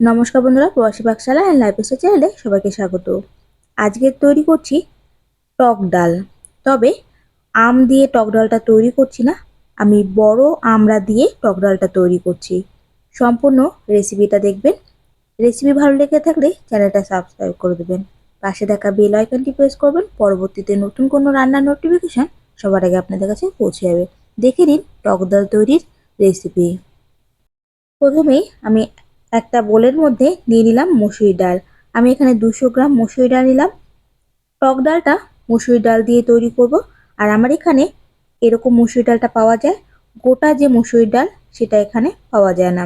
নমস্কার বন্ধুরা, প্রবাসী পাকশালা অ্যান্ড লাইফ স্টাইল চ্যানেলে সবাইকে স্বাগত। আজকে তৈরি করছি টক ডাল। তবে আম দিয়ে টক ডালটা তৈরি করছি না, আমি বড় আমড়া দিয়ে টক ডালটা তৈরি করছি। সম্পূর্ণ রেসিপিটা দেখবেন। রেসিপি ভালো লেগে থাকলে চ্যানেলটা সাবস্ক্রাইব করে দেবেন। পাশে দেখা বেল আইকনটি প্রেস করবেন, পরবর্তীতে নতুন কোনো রান্নার নোটিফিকেশান সবার আগে আপনাদের কাছে পৌঁছে যাবে। দেখে নিন টক ডাল তৈরির রেসিপি প্রথমেই আমি একটা বোলের মধ্যে নিয়ে নিলাম মসুরি ডাল। আমি এখানে দুশো গ্রাম মসুরি ডাল নিলাম। টক ডালটা মসুরি ডাল দিয়ে তৈরি করব। আর আমার এখানে এরকম মসুরি ডালটা পাওয়া যায়। গোটা যে মসুরি ডাল, সেটা এখানে পাওয়া যায় না।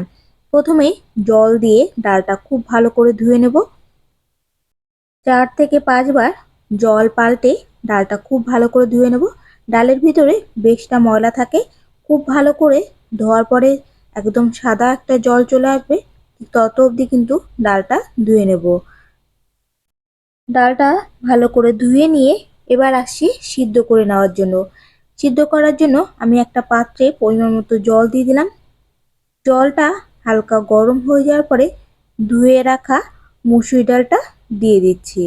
প্রথমেই জল দিয়ে ডালটা খুব ভালো করে ধুয়ে নেব। চার থেকে পাঁচবার জল পাল্টে ডালটা খুব ভালো করে ধুয়ে নেব। ডালের ভিতরে বেশটা ময়লা থাকে। খুব ভালো করে ধোয়ার পরে একদম সাদা একটা জল চলে আসবে। তত অবধি কিন্তু ডালটা ধুয়ে নেব। ডালটা ভালো করে ধুয়ে নিয়ে এবার আসছি সিদ্ধ করে নেওয়ার জন্য। সিদ্ধ করার জন্য আমি একটা পাত্রে পরিমাণ মতো জল দিয়ে দিলাম। জলটা হালকা গরম হয়ে যাওয়ার পরে ধুয়ে রাখা মুসুরি ডালটা দিয়ে দিচ্ছি।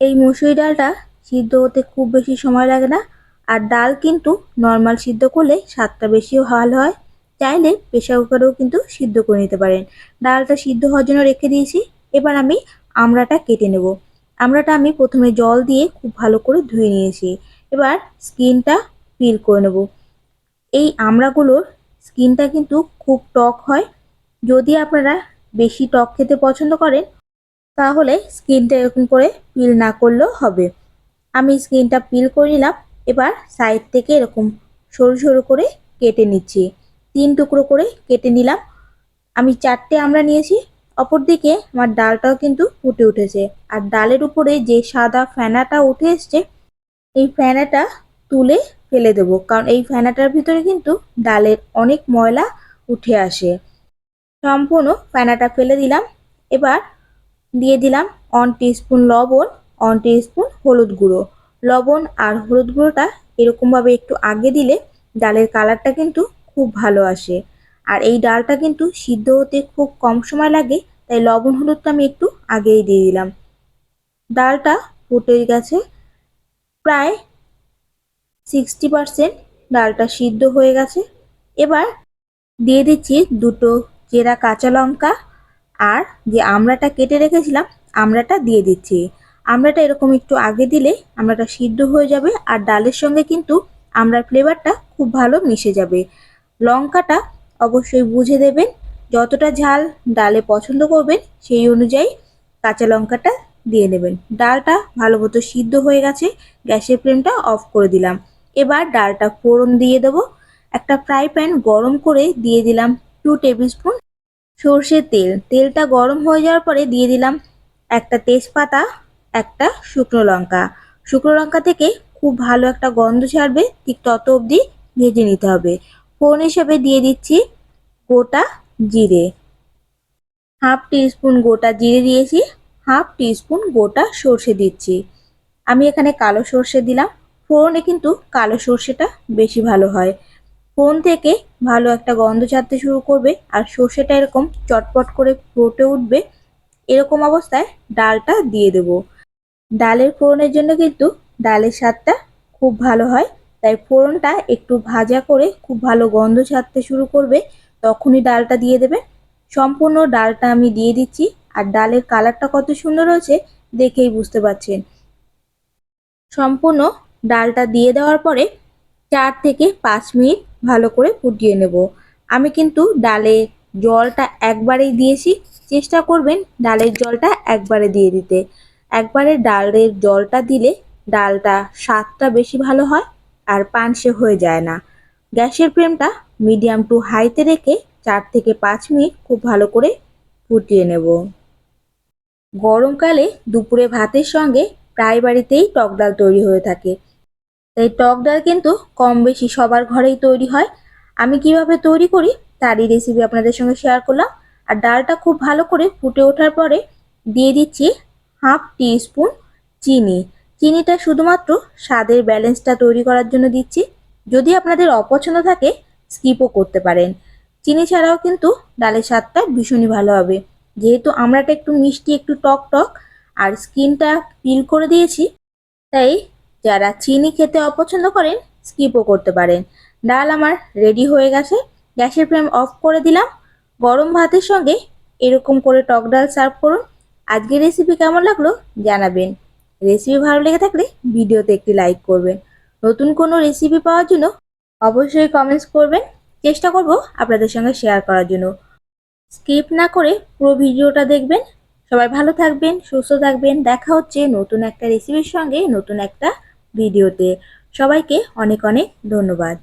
এই মুসুরি ডালটা সিদ্ধ হতে খুব বেশি সময় লাগে না। আর ডাল কিন্তু নর্মাল সিদ্ধ করলে স্বাদটা বেশিও ভালো হয়। চাইলে প্রেশার কুকারেও কিন্তু সিদ্ধ করে নিতে পারেন। ডালটা সিদ্ধ হওয়ার জন্য রেখে দিয়েছি। এবার আমি আমড়াটা কেটে নেব। আমড়াটা আমি প্রথমে জল দিয়ে খুব ভালো করে ধুয়ে নিয়েছি। এবার স্কিনটা পিল করে নেব। এই আমড়াগুলোর স্কিনটা কিন্তু খুব টক হয়। যদি আপনারা বেশি টক খেতে পছন্দ করেন, তাহলে স্কিনটা এরকম করে পিল না করলেও হবে। আমি স্কিনটা পিল করে নিলাম। এবার সাইড থেকে এরকম সরু সরু করে কেটে নিচ্ছি। তিন টুকরো করে কেটে নিলাম। আমি চারটে আমরা নিয়েছি, অপরদিকে আমার ডালটাও কিন্তু ফুটে উঠেছে। আর ডালের উপরে যে সাদা ফেনাটা উঠে এসছে, এই ফেনাটা তুলে ফেলে দেবো, কারণ এই ফেনাটার ভিতরে কিন্তু ডালের অনেক ময়লা উঠে আসে। সম্পূর্ণ ফেনাটা ফেলে দিলাম। এবার দিয়ে দিলাম অন স্পুন লবণ অন স্পুন হলুদ গুঁড়ো। লবণ আর হলুদ গুঁড়োটা এরকমভাবে একটু আগে দিলে ডালের কালারটা কিন্তু খুব ভালো আসে। আর এই ডালটা কিন্তু সিদ্ধ হতে খুব কম সময় লাগে, তাই লবণ হলুদটা আমি একটু আগেই দিয়ে দিলাম। ডালটা ফুটে গেছে। প্রায় সিক্সটি পারসেন্ট ডালটা সিদ্ধ হয়ে গেছে। এবার দিয়ে দিচ্ছি দুটো চেরা কাঁচা লঙ্কা আর যে আমড়াটা কেটে রেখেছিলাম, আমড়াটা দিয়ে দিচ্ছি। আমড়াটা এরকম একটু আগে দিলে আমড়াটা সিদ্ধ হয়ে যাবে আর ডালের সঙ্গে কিন্তু আমড়ার ফ্লেভারটা খুব ভালো মিশে যাবে। লঙ্কাটা অবশ্যই বুঝে দেবেন। যতটা ঝাল ডালে পছন্দ করবেন, সেই অনুযায়ী কাঁচা লঙ্কাটা দিয়ে নেবেন। ডালটা ভালো মতো সিদ্ধ হয়ে গেছে, গ্যাসের ফ্লেমটা অফ করে দিলাম। এবার ডালটা ফোড়ন দিয়ে দেবো। একটা ফ্রাই প্যান গরম করে দিয়ে দিলাম টু টেবিল স্পুন সর্ষের তেল। তেলটা গরম হয়ে যাওয়ার পরে দিয়ে দিলাম একটা তেজপাতা, একটা শুকনো লঙ্কা। শুকনো লঙ্কা থেকে খুব ভালো একটা গন্ধ ছাড়বে, ঠিক তত অবধি ভেজে নিতে হবে। ফোড়ন হিসেবে দিয়ে দিচ্ছি গোটা জিরে। হাফ স্পুন গোটা জিরে দিয়েছি, হাফ স্পুন গোটা সর্ষে দিচ্ছি। আমি এখানে কালো সর্ষে দিলাম। ফোড়নে কিন্তু কালো সর্ষেটা বেশি ভালো হয়। ফোড়ন থেকে ভালো একটা গন্ধ ছাড়তে শুরু করবে আর সর্ষেটা এরকম চটপট করে ফুটে উঠবে, এরকম অবস্থায় ডালটা দিয়ে দেব। ডালের ফোড়নের জন্য কিন্তু ডালের স্বাদটা খুব ভালো হয়। তাই ফোড়নটা একটু ভাজা করে খুব ভালো গন্ধ ছাড়তে শুরু করবে, তখনই ডালটা দিয়ে দেবে। সম্পূর্ণ ডালটা আমি দিয়ে দিচ্ছি, আর ডালের কালারটা কত সুন্দর হয়েছে দেখেই বুঝতে পারছেন। সম্পূর্ণ ডালটা দিয়ে দেওয়ার পরে চার থেকে পাঁচ মিনিট ভালো করে ফুটিয়ে নেব। আমি কিন্তু ডালে জলটা একবারেই দিয়েছি, চেষ্টা করবেন ডালের জলটা একবারে দিয়ে দিতে। একবারে ডালের জলটা দিলে ডালটা স্বাদটা বেশি ভালো হয়। আর পানসে হয়ে যায় না। গ্যাসের ফ্লেমটা মিডিয়াম টু হাইতে রেখে চার থেকে পাঁচ মিনিট খুব ভালো করে ফুটিয়ে নেব। গরমকালে দুপুরে ভাতের সঙ্গে প্রায় বাড়িতেই টক ডাল তৈরি হয়ে থাকে। তাই টক ডাল কিন্তু কম বেশি সবার ঘরেই তৈরি হয়। আমি কীভাবে তৈরি করি তারই রেসিপি আপনাদের সঙ্গে শেয়ার করলাম। আর ডালটা খুব ভালো করে ফুটে ওঠার পরে দিয়ে দিচ্ছি হাফ টি স্পুন চিনি। চিনিটা শুধুমাত্র স্বাদের ব্যালেন্সটা তৈরি করার জন্য দিচ্ছি। যদি আপনাদের অপছন্দ থাকে স্কিপও করতে পারেন। চিনি ছাড়াও কিন্তু ডালের স্বাদটা ভীষণই ভালো হবে। যেহেতু আমড়াটা একটু মিষ্টি, একটু টক টক আর স্কিনটা পিল করে দিয়েছি, তাই যারা চিনি খেতে অপছন্দ করেন স্কিপও করতে পারেন। ডাল আমার রেডি হয়ে গেছে। গ্যাসের ফ্লেম অফ করে দিলাম। গরম ভাতের সঙ্গে এরকম করে টক ডাল সার্ভ করুন। আজকের রেসিপি কেমন লাগল জানাবেন। রেসিপি ভালো লেগে থাকলে ভিডিওতে একটি লাইক করবেন। নতুন কোনো রেসিপি পাওয়ার জন্য অবশ্যই কমেন্টস করবেন। চেষ্টা করব আপনাদের সঙ্গে শেয়ার করার জন্য। স্কিপ না করে পুরো ভিডিওটা দেখবেন। সবাই ভালো থাকবেন, সুস্থ থাকবেন। দেখা হচ্ছে নতুন একটা রেসিপির সঙ্গে নতুন একটা ভিডিওতে। সবাইকে অনেক অনেক ধন্যবাদ।